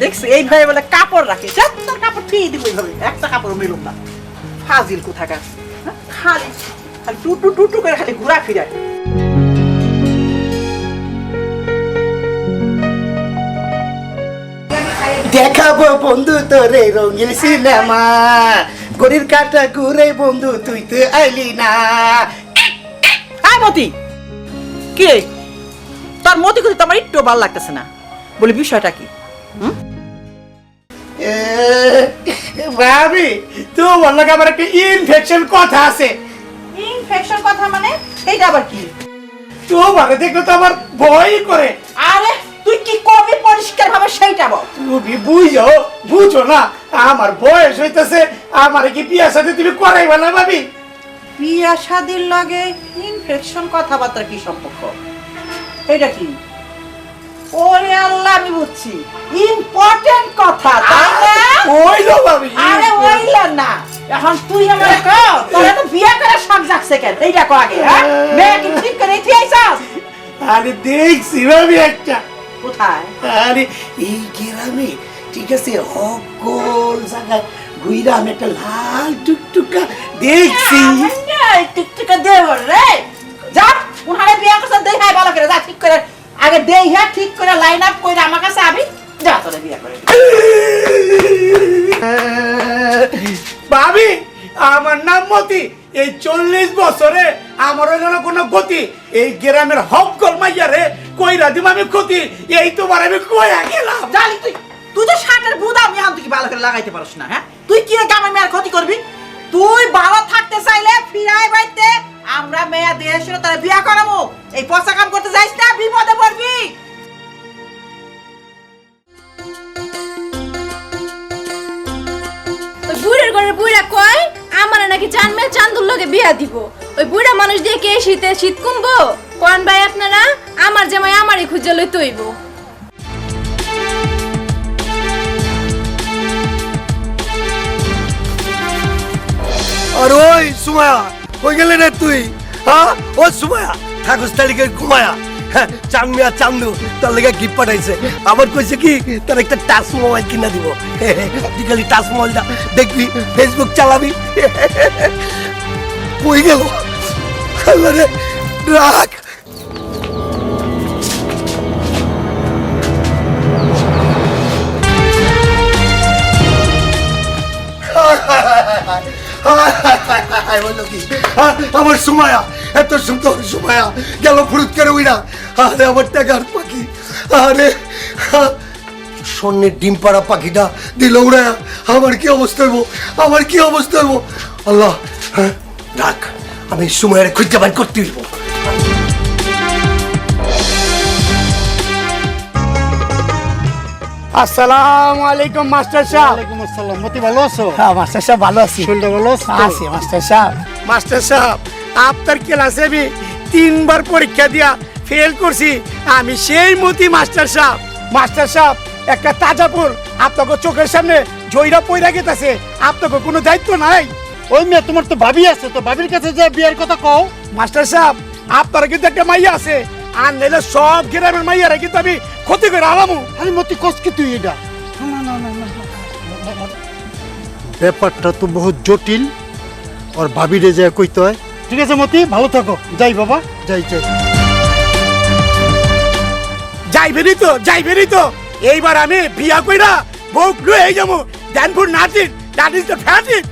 দেখছি এই এইভাবে বলে কাপড় রাখে তোর কাপড় ঠিক দিব এইভাবে একটা কাপড় মিলুম না। ফাজিল কোথাকার হ্যাঁ? খালি খালি টু টু টু টু করে খালি ঘোরা ফিরায়। দেখাবো বন্ধু তোরে রঙিন সিনেমা। গরির কাটা ঘুরে বন্ধু তুই তো আইলি না। হ্যাঁ মতি। কে তোর মতি কথা তোমার একটু ভালো লাগতেছে না। বলি বিষয়টা কি? ভাবি তো বলল আমার একটা ইনফেকশন কথা আছে। ইনফেকশন কথা মানে? এইটা আবার কি? তো ভাবে দেখলে তো আমার ভয় করে। আরে তুই কি করবি পরিষ্কার ভাবে সেইটা বল। তুমি বুঝো বুঝো না আমার বয়স হইতেছে আমার কি বিয়া সাথে তুমি করাইবা না ভাবি? বিয়া শাদির লাগে ইনফেকশন কথাবার্তা কি সম্পর্ক? এটা কি? ওরে আল্লাহ আমি বুঝছি। না ওইলো ভাবি আরে ওইলা না। এখন তুই আমার কর তোর তো বিয়া করে শখ জাগছে কেন? এইটা কো আগে হ্যাঁ? মেয়ে কি ঠিক করে তুই আইছাস আরে দেখছি ভাবি একটা। কোথায়? আরে এই গ্রামে ঠিক আছে সকল জায়গায় ঘুইরা আমি একটা লাল টুকটুকা দেখছি। এই দেব রে? যা উনারে বিয়া করছ দেই ভালো করে যা ঠিক করে আগে দেই হ্যাঁ ঠিক করে লাইন আপ করে আমার কাছে আবি। যা তোরে বিয়া করে ভাবি আমার নাম মতি। এই চল্লিশ বছরে আমার যেন কোনো গতি এই গ্রামের হকল মাইয়ারে কইরা দিব আমি ক্ষতি। এই তোমার আমি কইয়া গেলাম। জানি তুই। তুই তো শার্টের বুদা আমি তুই কি ভালো করে লাগাইতে পারছ না হ্যাঁ? তুই কি গামে মেয়ের ক্ষতি করবি? তুই ভালো থাকতে চাইলে ফিরাই বাইতে আমরা মেয়া দিয়ে শুনে তারা বিয়া করাবো। এই পচা কাম করতে যাইস না বিপদে পড়বি। বুড়ের ঘরের বুড়া কয়, আমার নাকি চান মেয়ে চান্দুর লগে বিয়া দিব। ওই বুড়া মানুষ দিয়ে কে শীতে শীত কমবো? কোন ভাই আপনারা, আমার জামাই আমারই খুঁজে লই তৈব আর ওই সুমায়া, কই গেলে রে তুই? হ্যাঁ? ও সুমায়া ঠাকুর তালিকে ঘুমায়া। চাংমিয়া চান্দু তার লেগে গিফট পাঠাইছে। আবার কইছে কি, তার একটা টাচ মোবাইল কিনা দিব। তুই খালি টাচ মোবাইলটা দেখবি ফেসবুক চালাবি। কই গেল? আল্লাহ রে, রাখ। বলল কি? আ- আমার সুমায়া। এত সুন্দর সুমায়া গেল ফুরুত করে উইরা আরে আমার টাকার পাখি আরে স্বর্ণের ডিম পাড়া পাখিটা দিল উড়ায়া আমার কি অবস্থা হইব? আমার কি অবস্থা হইব? আল্লাহ হ্যাঁ, রাখ আমি সুমায়ের খুঁজে বান করতে হইব। আসসালামু আলাইকুম মাস্টার সাহেব ওয়ালাইকুম আসসালাম। মতি ভালো আছো? হ্যাঁ মাস্টার সাহেব ভালো আছি। শরীরটা ভালো আছে আছি মাস্টার সাহেব মাস্টার সাহেব আপনার ক্লাসে আমি তিনবার পরীক্ষা দিয়া ফেল করছি আমি সেই মতি মাস্টার সাহেব মাস্টার সাহেব একটা তাজাপুর আপনাকে চোখের সামনে জয়রা পয়রা গেতেছে আপনাকে কোনো দায়িত্ব নাই ওই মেয়ে তোমার তো ভাবি আছে তো ভাবির কাছে যে বিয়ের কথা কও মাস্টার সাহেব আপনার কিন্তু একটা মাইয়া আছে আর নাইলে সব গ্রামের মাইয়ারা কিন্তু আমি ক্ষতি করে আলামু আরে মতি কস কি তুই এটা ব্যাপারটা তো বহুত জটিল আর ভাবিরে যে কইতে হয় ঠিক আছে মতি? ভালো থাকো। যাই বাবা। যাই যাই। যাইবেনি তো যাই বেরি তো। এইবার আমি বিয়া কইরা বউ হয়ে যাব। দানপুর নাচিন দ্যাট ইজ দ্য ফ্যাটিক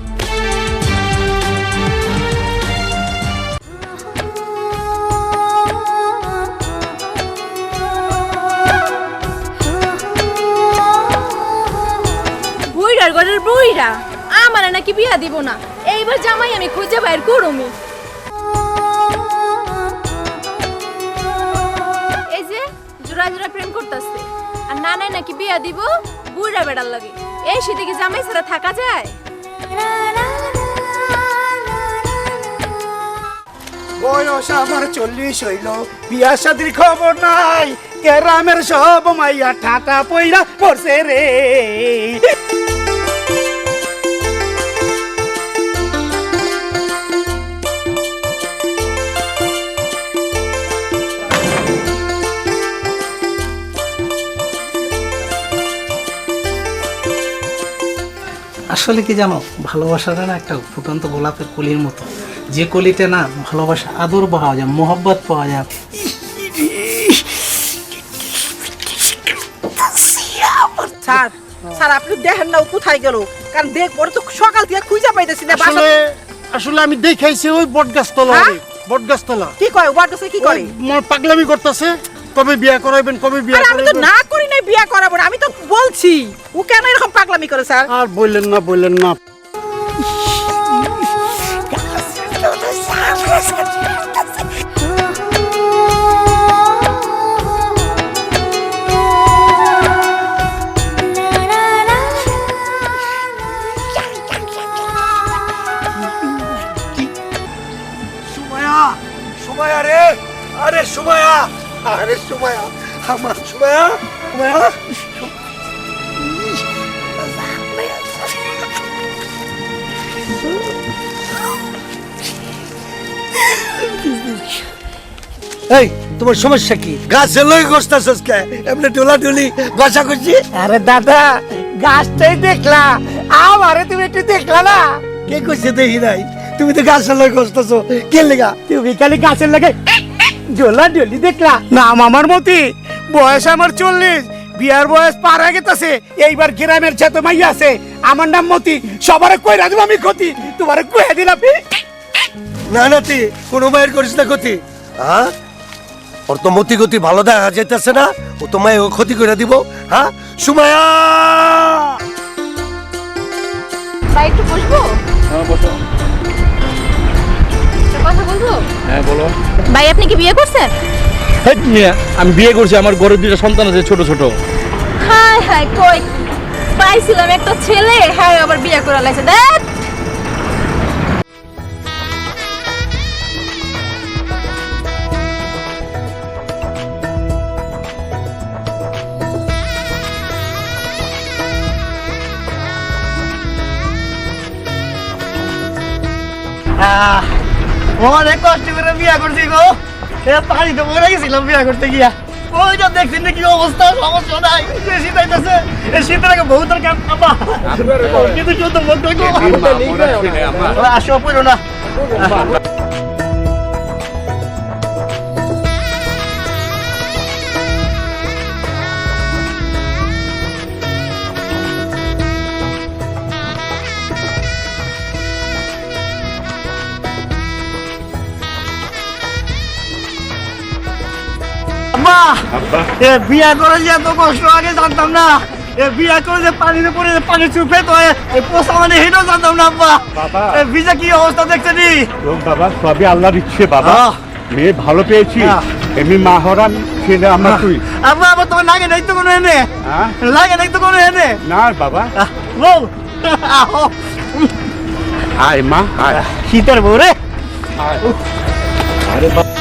বুইড়ার ঘরের বুইড়া। আমার নাকি বিয়া দিব না। এইবার জামাই আমি খুঁজে বাইর করুমি। জোড়া জোড়া প্রেম করতেছে। আর নানাই নাকি বিয়া দিব বুড়া বেড়ার লাগে। এই শীতে কি জামাই ছাড়া থাকা যায়? বয়স আমার চল্লিশ হইল, বিয়া শাদির খবর নাই। গ্রামের সব মাইয়া ঠাটা পইরা পড়ছে রে। আসলে কি জানো ভালোবাসাটা না একটা ফুটন্ত গোলাপের কলির মতো। যে কলিতে না ভালোবাসা আদর পাওয়া যায় মোহব্বত পাওয়া যায়। স্যার স্যার আপনি দেখেন না ও কোথায় গেল। কারণ দেখ ওরা তো সকাল থেকে খুঁজে পাইতেছি না আসলে আসলে আমি দেখাইছি ওই বটগাছতলা হ্যাঁ? বটগাছতলা। কি করে ওয়ার্ড কি করে? পাগলামি করতেছে। কবে বিয়া করাইবেন কবে বিয়া আমি তো না করি নাই বিয়া করাবো না আমি তো বলছি। ও কেন এরকম পাগলামি করে স্যার? আর বললেন না বললেন না। সুমায়া সুমায়া রে আরে সুমায়া। আরে সুমায়া আমার সুমায়া সুমায়া। এই তোমার সমস্যা কি? গাছে লই গছতাছস কে? এমনি ডোলা ডুলি গছা করছি আরে দাদা গাছটাই দেখলা। আমারে তুমি একটু দেখলা না? কে কইছে দেখি নাই? তুমি তো গাছে লই গছতাছ কে লেগা? তুমি খালি গাছের লাগে জোলা ডলি দেখলা। নাম আমার মতি বয়স আমার চল্লিশ বিয়ার বয়স পার হয়ে গেছে এইবার গ্রামের যত মাইয়া আছে আমার নাম মতি সবার কইরা দিব আমি ক্ষতি তোমার কইয়া দিলাম না না তুই কোনো মায়ের করিস না ক্ষতি। হ্যাঁ ওর তো মতি গতি ভালো দেখা যাইতেছে না ও তো মায়ের ক্ষতি করে দিব হ্যাঁ সুমায়া! ভাই একটু বসবো? একটা কথা বলব? হ্যাঁ বলো। ভাই আপনি কি বিয়ে করছেন? আমি বিয়ে করছি আমার ঘরের দুইটা সন্তান আছে ছোট ছোট। হাই হাই কই? পাইছিলাম একটা ছেলে হ্যাঁ আবার বিয়ে করে লাগছে দেখ অনেক কষ্ট করে বিয়া করছি গো। এ পানি তো মরে গেছিলাম বিয়া করতে গিয়া। ওই যা দেখছি না কি অবস্থা সমস্যা নাই। শীত আইতাছে এই শীতের আগে বহুতের কাম আপা কিন্তু চোদ্দ মধ্যে গো আসো পড়ো না। এ বিয়া করে যে এত কষ্ট আগে জানতাম না। এ বিয়া করে যে পানিতে পড়ে পানি চুপে তো এ- পোষা মানে হেঁটেও জানতাম না আব্বা। এ ভিজা কি অবস্থা বাবা সবই ইচ্ছে বাবা। মেয়ে ভালো পেয়েছি। এমনি মা হরান ছেলে আমরা তুই। আব্বা আবার তোমার লাগে নাই তো কোনো এনে? হ্যাঁ? লাগে নাই তো কোনো এনে? না বাবা। বউ। আয় মা আয়। শীতের বউ রে। আরে বাবা।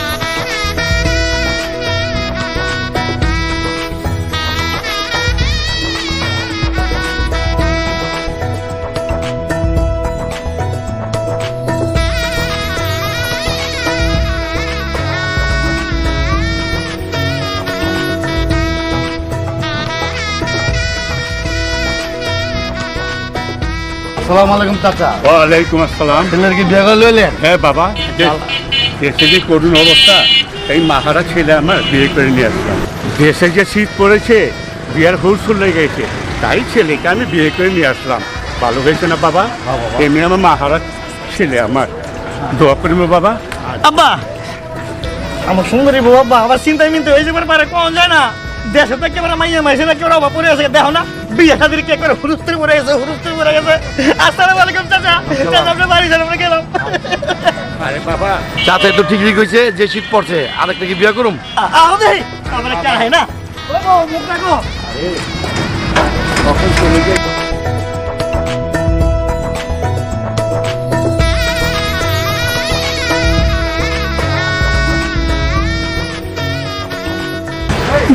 সালাম আলাইকুম চাচা। ওয়ালাইকুম আসসালাম। ছেলের কি বিয়ে করে লইলেন? হ্যাঁ বাবা। দে- দেশে যে করুণ অবস্থা এই মাহারা ছেলে আমার বিয়ে করে নিয়ে আসলাম দেশে যে শীত পড়েছে বিয়ার হুলসুল লেগে গেছে তাই ছেলেকে আমি বিয়ে করে নিয়ে আসলাম। ভালো হয়েছে না বাবা? এমনি আমার মাহারা ছেলে আমার। দোয়া করব বাবা। আব্বা! আমার সুন্দরী বউ আব্বা আমার চিন্তায় মিনতে হয়ে যাবার পারে কোন যায় না? দেশে তো একেবারে মাইয়া মাইছে না কেউ অভাব পড়ে আছে দেখো না। বিয়ে করে হুরুস্তুর পড়ে গেছে হুরুস্তুর পড়ে গেছে। আসসালামু আলাইকুম চাচা। চাচা আপনি বাড়ি যান আমরা গেলাম। আরে বাবা। তো ঠিকই কইছে যে শীত পড়ছে আরেকটা কি বিয়া করুম? আমার একটা হয় না? ও বউ, মুখ রাখো। কখন চলে যাই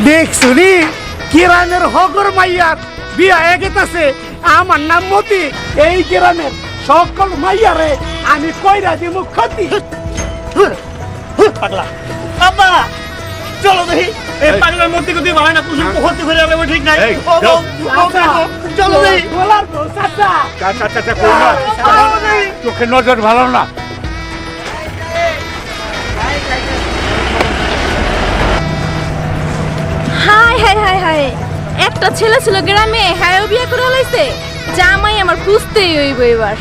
দেখছুনি কিরামের হকর মাইয়ার? বিয়া গেছে আমার নাম মতি। এই গ্রামের সকল মাইয়ারে আমি কইরা দিব ক্ষতি। পাগলা। আব্বা! চলো দেখি। এই পাগলার মতি গতি ভালো না কুসুম ক্ষতি করে যাবে ঠিক নাই? বউ, চল। দেখো, দেখি তা চাচা। চাচা কই না? চোখের নজর ভালো না। Hi hi hi hi. একটা ছেলে ছিল গ্রামে হ্যাঁ বিয়ে করে লাইছে। জামাই আমার খুঁজতেই হইব এবার।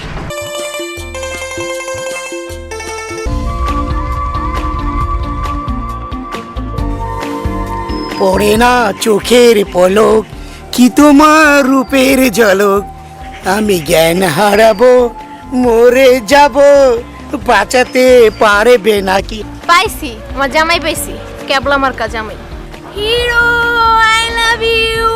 পড়ে না চোখের পলক কি তোমার রূপের ঝলক? আমি জ্ঞান হারাবো মরে যাব বাঁচাতে পারবে নাকি? পাইছি আমার জামাই পাইছি কেবল আমার কাজ জামাই। হিরো লাভ ইউ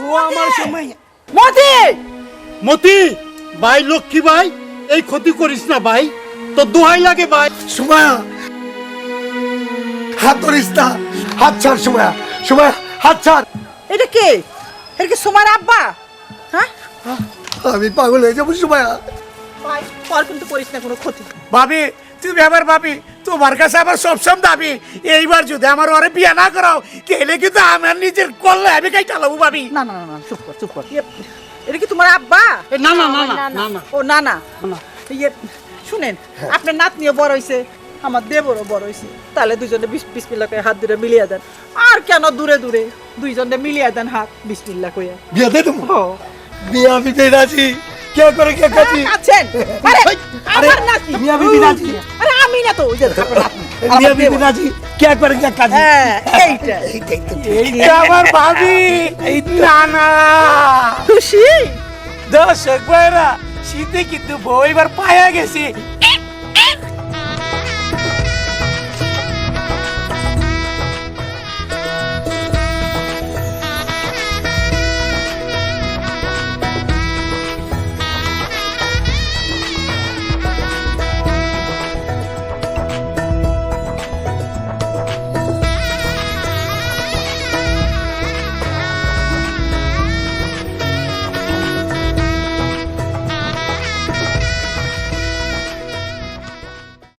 ও আমার সময়। মতি! মতি ভাই লক্ষ্মী ভাই এই ক্ষতি করিস না ভাই। তো দোহাই লাগে ভাই। সুমায়া হাত ধরিস না। হাত ছাড় সুমায়া সুমায়া হাত ছাড়। এটা কে? এটা কি সুমার আব্বা? হ্যাঁ? আমি পাগল হয়ে যাব সুমায়া ভাই পর কিন্তু করিস না কোনো ক্ষতি। ভাবি তুমি আবার ভাবি তোমার কাছে আমার সবসময় দাবি। এইবার যদি আমার ওরে বিয়ে না করাও তাহলে কিন্তু আমার নিজের কল্লে আমি কাই চালাবো ভাবি। না না না না চুপ কর চুপ কর। ইয়ে, এটা কি তোমার আব্বা? না না না না না না ও না না। ইয়ে শুনেন আপনার নাতনিও বড় হইছে। আমার দেবরও বড় হইছে। তাহলে দুজনে বিশ বিসমিল্লা করে হাত দূরে মিলিয়ে দেন। আর কেন দূরে দূরে দুইজনে মিলিয়ে দেন হাত? বিসমিল্লা বিয়ে দে তুমি বিয়ে আমি দিয়ে রাজি। কে করে কে কাছি আছেন? আরে আরে, মিয়া বিবি রাজি। আরে আমি না তো ওই যে বিয়ে দেবর। রাজি। কে করে কে হ্যাঁ এইটা। এইটা আমার ভাবি। এই না না খুশি? দর্শক ভাইরা শীতে কিন্তু বইবার পায়া গেছি।